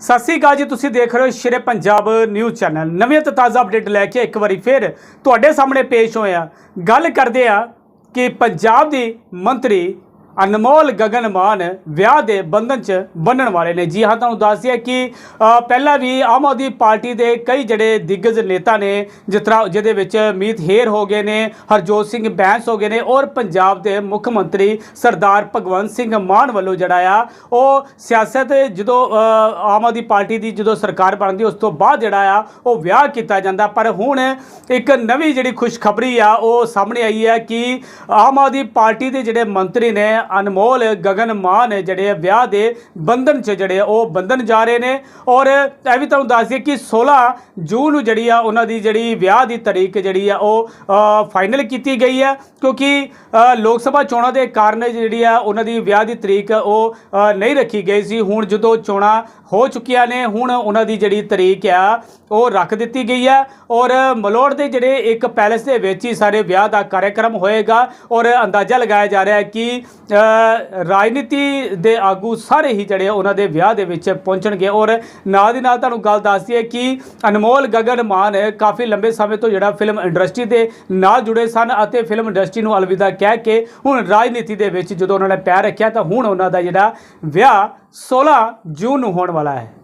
ਸਤਿ ਸ੍ਰੀ ਅਕਾਲ ਜੀ, ਤੁਸੀਂ ਦੇਖ ਰਹੇ ਹੋ ਸ਼ੇਰੇ ਪੰਜਾਬ ਨਿਊਜ਼ ਚੈਨਲ। ਨਵੀਂ ਤੇ ਤਾਜ਼ਾ ਅਪਡੇਟ ਲੈ ਕੇ ਇੱਕ ਵਾਰੀ ਫਿਰ ਤੁਹਾਡੇ ਸਾਹਮਣੇ ਪੇਸ਼ ਹੋਇਆ ਗੱਲ ਕਰਦੇ ਆ ਕਿ ਪੰਜਾਬ ਦੀ ਮੰਤਰੀ ਅਨਮੋਲ ਗਗਨ ਮਾਨ ਵਿਆਹ ਦੇ ਬੰਧਨ 'ਚ ਬੰਨਣ ਵਾਲੇ ਨੇ। ਜੀ ਹਾਂ, ਤੁਹਾਨੂੰ ਦੱਸ ਦਿਆ ਕਿ ਪਹਿਲਾਂ ਵੀ ਆਮ ਆਦਮੀ ਪਾਰਟੀ ਦੇ ਕਈ ਜਿਹੜੇ ਦਿੱਗਜ ਨੇਤਾ ਨੇ, ਜਿਸ ਤਰ੍ਹਾਂ ਜਿਹਦੇ ਵਿੱਚ ਮੀਤ ਹੇਰ ਹੋ ਗਏ ਨੇ, ਹਰਜੋਤ ਸਿੰਘ ਬੈਂਸ ਹੋ ਗਏ ਨੇ ਔਰ ਪੰਜਾਬ ਦੇ ਮੁੱਖ ਮੰਤਰੀ ਸਰਦਾਰ ਭਗਵੰਤ ਸਿੰਘ ਮਾਨ ਵੱਲੋਂ ਜਿਹੜਾ ਆ, ਉਹ ਸਿਆਸਤ ਜਦੋਂ ਆਮ ਆਦਮੀ ਪਾਰਟੀ ਦੀ ਜਦੋਂ ਸਰਕਾਰ ਬਣਦੀ, ਉਸ ਤੋਂ ਬਾਅਦ ਜਿਹੜਾ ਆ, ਉਹ ਵਿਆਹ ਕੀਤਾ ਜਾਂਦਾ। ਪਰ ਹੁਣ ਇੱਕ ਨਵੀਂ ਜਿਹੜੀ ਖੁਸ਼ਖਬਰੀ ਆ, ਉਹ ਸਾਹਮਣੇ ਆਈ ਹੈ ਕਿ ਆਮ ਆਦਮੀ ਪਾਰਟੀ ਦੇ ਜਿਹੜੇ ਮੰਤਰੀ ਨੇ ਅਨਮੋਲ ਗਗਨ ਮਾਨ ਜਿਹੜੇ ਆ ਵਿਆਹ ਦੇ ਬੰਧਨ 'ਚ ਜਿਹੜੇ ਉਹ ਬੰਧਨ ਜਾ ਰਹੇ ਨੇ। ਔਰ ਇਹ ਵੀ ਤੁਹਾਨੂੰ ਦੱਸ ਦਈਏ ਕਿ 16 ਜੂਨ ਨੂੰ ਜਿਹੜੀ ਆ, ਉਹਨਾਂ ਦੀ ਜਿਹੜੀ ਵਿਆਹ ਦੀ ਤਾਰੀਖ ਜਿਹੜੀ ਆ, ਉਹ ਫਾਈਨਲ ਕੀਤੀ ਗਈ ਹੈ। ਕਿਉਂਕਿ ਲੋਕ ਸਭਾ ਚੋਣਾਂ ਦੇ ਕਾਰਨ ਜਿਹੜੀ ਆ, ਉਹਨਾਂ ਦੀ ਵਿਆਹ ਦੀ ਤਰੀਕ, ਉਹ ਨਹੀਂ ਰੱਖੀ ਗਈ ਸੀ। ਹੁਣ ਜਦੋਂ ਚੋਣਾਂ ਹੋ ਚੁੱਕੀਆਂ ਨੇ, ਹੁਣ ਉਹਨਾਂ ਦੀ ਜਿਹੜੀ ਤਰੀਕ ਆ, ਉਹ ਰੱਖ ਦਿੱਤੀ ਗਈ ਹੈ। ਔਰ ਮਲੋੜ ਦੇ ਜਿਹੜੇ ਇੱਕ ਪੈਲੇਸ ਦੇ ਵਿੱਚ ਹੀ ਸਾਰੇ ਵਿਆਹ ਦਾ ਕਾਰਜਕ੍ਰਮ ਹੋਏਗਾ। ਔਰ ਅੰਦਾਜ਼ਾ ਲਗਾਇਆ ਜਾ ਰਿਹਾ ਹੈ ਕਿ ਰਾਜਨੀਤੀ ਦੇ ਆਗੂ ਸਾਰੇ ਹੀ ਜਿਹੜੇ ਉਹਨਾਂ ਦੇ ਵਿਆਹ ਦੇ ਵਿੱਚ ਪਹੁੰਚਣਗੇ ਔਰ ਨਾਲ ਦੀ ਨਾਲ ਤੁਹਾਨੂੰ ਗੱਲ ਦੱਸਦੀ ਹੈ ਕਿ ਅਨਮੋਲ ਗਗਨ ਮਾਨ ਕਾਫੀ ਲੰਬੇ ਸਮੇਂ ਤੋਂ ਜਿਹੜਾ ਫਿਲਮ ਇੰਡਸਟਰੀ ਦੇ ਨਾਲ ਜੁੜੇ ਸਨ ਅਤੇ ਫਿਲਮ ਇੰਡਸਟਰੀ ਨੂੰ ਅਲਵਿਦਾ ਕਹਿ ਕੇ ਹੁਣ ਰਾਜਨੀਤੀ ਦੇ ਵਿੱਚ ਜਦੋਂ ਉਹਨਾਂ ਨੇ ਪੈਰ ਰੱਖਿਆ ਤਾਂ ਹੁਣ ਉਹਨਾਂ ਦਾ ਜਿਹੜਾ ਵਿਆਹ 16 ਜੂਨ ਨੂੰ ਹੋਣ ਵਾਲਾ ਹੈ।